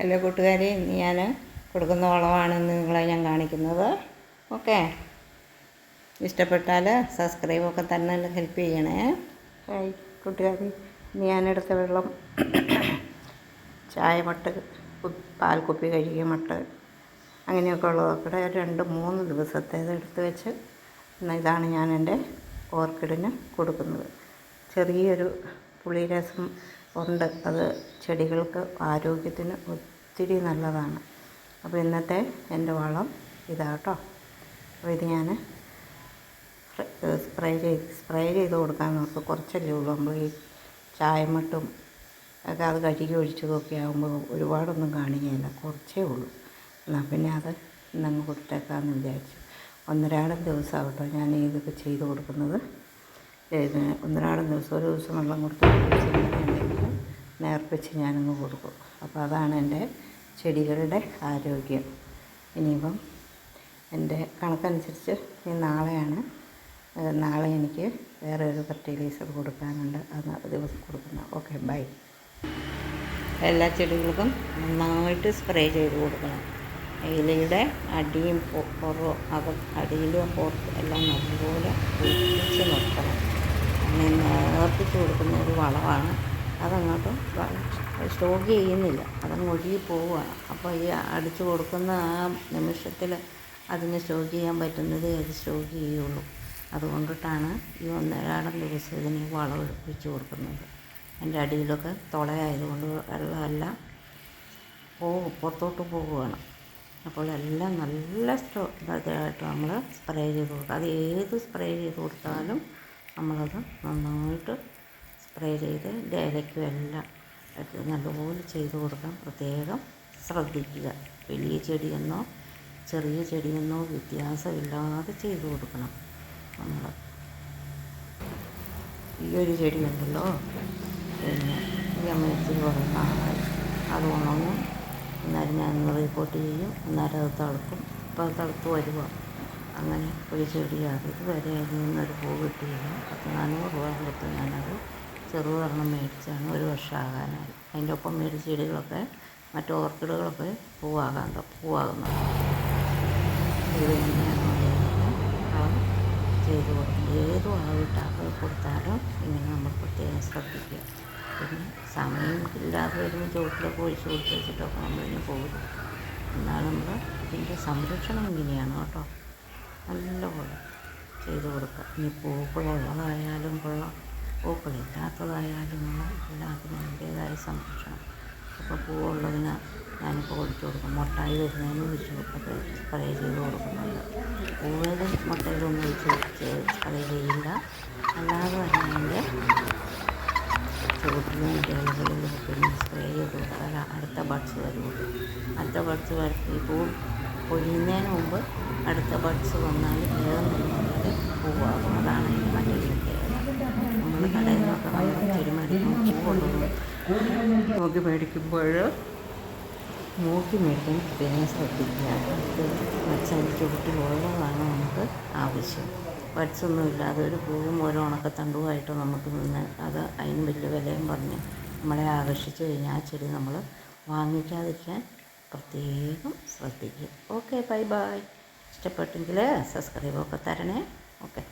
Hello കൂട്ടുകാരെ ഇന്ന് ഞാൻ കൊടുക്കുന്ന വളമാണ് ഇന്ന് നിങ്ങളെ ഞാൻ കാണിക്കുന്നത്. ഓക്കെ. ഇഷ്ടപ്പെട്ടാൽ സബ്സ്ക്രൈബൊക്കെ തന്നെ ഹെൽപ്പ് ചെയ്യണേ. ഹായ് കൂട്ടുകാരി ഇന്ന് ഞാനെടുത്ത വെള്ളം ചായ മട്ട് പാൽക്കുപ്പി കഴുകിയ മട്ട് അങ്ങനെയൊക്കെ ഉള്ളതൊക്കെ രണ്ട് മൂന്ന് ദിവസത്തേത് എടുത്ത് വെച്ച് ഇതാണ് ഞാൻ എന്റെ ഓർക്കിഡിന് കൊടുക്കുന്നത്. ചെറിയൊരു പുളിരസം ഉണ്ട്. അത് ചെടികൾക്ക് ആരോഗ്യത്തിന് ഒത്തിരി നല്ലതാണ്. അപ്പോൾ ഇന്നത്തെ എന്റെ വളം ഇതാട്ടോ അപ്പോൾ ഇത് ഞാൻ സ്പ്രേ ചെയ്ത് സ്പ്രേ ചെയ്ത് കൊടുക്കാൻ നോക്കും. കുറച്ചല്ലേ ഉള്ളൂ. നമ്മൾ ഈ ചായമട്ടും ഒക്കെ അത് കഴുകി ഒഴിച്ചതൊക്കെ ആകുമ്പോൾ ഒരുപാടൊന്നും കാണിക്കുകയില്ല കുറച്ചേ ഉള്ളൂ. എന്നാൽ പിന്നെ അത് ഇന്നങ്ങ് കൊടുത്തേക്കാമെന്ന് വിചാരിച്ചു. ഒന്നരാടം ദിവസമാകട്ടോ ഞാൻ ഇതൊക്കെ ചെയ്ത് കൊടുക്കുന്നത്. ഒന്നരാടം ദിവസം ഒരു ദിവസം വെള്ളം കൊടുത്ത് നേർപ്പിച്ച് ഞാനങ്ങ് കൊടുക്കും. അപ്പോൾ അതാണ് എന്റെ ചെടികളുടെ ആരോഗ്യം. ഇനിയിപ്പം എന്റെ കണക്കനുസരിച്ച് ഇനി നാളെയാണ് നാളെ എനിക്ക് വേറെ ഒരു ഫെർട്ടിലൈസർ കൊടുക്കാനുണ്ട്. അത് ദിവസം കൊടുക്കുന്നത് ഓക്കെ ബൈ. എല്ലാ ചെടികൾക്കും നന്നായിട്ട് സ്പ്രേ ചെയ്ത് കൊടുക്കണം. ഇലയുടെ അടിയും പുറവും അകം അടിയിലും പുറത്തും എല്ലാം നല്ലപോലെ നേർപ്പിച്ച് കൊടുക്കുന്ന ഒരു വളമാണ് അതങ്ങോട്ട് സ്റ്റോക്ക് ചെയ്യുന്നില്ല. അതങ്ങ് ഒഴുകി പോവുകയാണ്. അപ്പോൾ ഈ അടിച്ചു കൊടുക്കുന്ന ആ നിമിഷത്തിൽ അതിന് സ്റ്റോക്ക് ചെയ്യാൻ പറ്റുന്നത് അത് സ്റ്റോക്ക് ചെയ്യുള്ളൂ. അതുകൊണ്ടിട്ടാണ് ഈ ഒന്നരാടം ദിവസം ഇതിന് വളം ഒഴിപ്പിച്ച് കൊടുക്കുന്നത്. എന്റെ അടിയിലൊക്കെ തുളയായതുകൊണ്ട് വെള്ളമെല്ലാം പോകും പുറത്തോട്ട് പോവുകയാണ് അപ്പോൾ എല്ലാം നല്ല സ്റ്റോ ഇതായിട്ട് നമ്മൾ സ്പ്രേ ചെയ്ത് കൊടുക്കുക. അത് ഏത് സ്പ്രേ ചെയ്ത് കൊടുത്താലും നമ്മളത് നന്നായിട്ട് സ്പ്രേ ചെയ്ത് ഇലയ്ക്കും എല്ലാം നല്ലപോലെ ചെയ്ത് കൊടുക്കാൻ പ്രത്യേകം ശ്രദ്ധിക്കുക. വലിയ ചെടിയെന്നോ ചെറിയ ചെടിയെന്നോ വ്യത്യാസമില്ലാതെ ചെയ്ത് കൊടുക്കണം നമ്മൾ. ഈ ഒരു ചെടി ഉണ്ടല്ലോ. പിന്നെ അമ്മ ഇച്ചിരി കുറേ അത് ഉണങ്ങും. എന്നാലും ഞാൻ റിപ്പോർട്ട് ചെയ്യും. അന്നേരം അത് തളുക്കും. ഇപ്പോൾ അത് തളുത്ത് വരുക അങ്ങനെ ഒരു ചെടിയാണ്. ഇതുവരെ അതിൽ നിന്നൊരു പൂ കിട്ടിയില്ല. പത്ത് നാനൂറ് രൂപ കൊടുത്ത് ഞാനത് ചെറുതൊരെണ്ണം മേടിച്ചാണ് ഒരു വർഷമാകാനായി. അതിന്റെ ഒപ്പം മേടിച്ച ചെടികളൊക്കെ മറ്റു ഓർക്കിഡുകളൊക്കെ പൂവാകാൻ പൂവാകുന്നു ഇത് തന്നെയാണ് ചെയ്ത് കൊടുക്കും ഏത് വളമിട്ടാൽ കൊടുത്താലും ഇങ്ങനെ നമ്മൾ പ്രത്യേകം ശ്രദ്ധിക്കുക. പിന്നെ സമയം ഇല്ലാതെ വരുമ്പോൾ ചുവട്ടിലൊക്കെ ഒഴിച്ച് കൊടുത്ത് വെച്ചിട്ടൊക്കെ നമ്മളിങ്ങനെ പോകും എന്നാൽ നമ്മൾ ഇതിന്റെ സംരക്ഷണം ഇങ്ങനെയാണ് കേട്ടോ. നല്ലപോലെ ചെയ്ത് കൊടുക്കുക. ഇനി പൂക്കളുള്ളതായാലും കൊള്ളാം. പൂക്കളില്ലാത്തതായാലും എല്ലാത്തിനും അതിന്റേതായ സംരക്ഷണം. അപ്പോൾ പൂവുള്ളതിന് ഞാനിപ്പോൾ കൊടുത്തു കൊടുക്കും. മുട്ടായി വരുന്നതിന് വെച്ച് സ്പ്രേ ചെയ്ത് കൊടുക്കുന്നുണ്ട്. പൂവേലും മുട്ടയിലൊന്നും വെച്ച് സ്പ്രേ ചെയ്യില്ല. അല്ലാതെ തന്നെ ചുവട്ടിലും ഇലകളിലും പിന്നെ സ്പ്രേ ചെയ്ത് കൊടുത്താൽ അടുത്ത ബഡ്സ് വരുള്ളൂ അടുത്ത ബഡ്സ് വരത്തി പൂ പൊഴിയുന്നതിന് മുമ്പ് അടുത്ത ബഡ്സ് വന്നാൽ വേഗം തന്നെ പൂവാകും അതാണ് അതിന്റെ മറ്റൊരു പ്രത്യേകത നമ്മൾ കടയിൽ നിന്നൊക്കെ നമ്മൾ ചെടി മേടിക്കുമ്പോൾ നോക്കി മേടിക്കുമ്പോൾ നോക്കി മേടിക്കാൻ പ്രത്യേകം ശ്രദ്ധിക്കുക. ബഡ്സ് അതിന്റെ ചുവട്ടിലുള്ളതാണ് നമുക്ക് ആവശ്യം. ബഡ്സ് ഒന്നും ഇല്ലാതെ ഒരു പൂവും ഓരോ ഉണക്കത്തണ്ടുമായിട്ട് നമുക്ക് നിന്ന് അത് അതിന് വലിയ വിലയും പറഞ്ഞ് നമ്മളെ ആകർഷിച്ച് കഴിഞ്ഞാൽ ആ ചെടി നമ്മൾ വാങ്ങിക്കാതിരിക്കാൻ പ്രത്യേകം ശ്രദ്ധിക്കുക. ഓക്കെ ബൈ ബൈ ഇഷ്ടപ്പെട്ടെങ്കിൽ സബ്സ്ക്രൈബൊക്കെ തരണേ. ഓക്കെ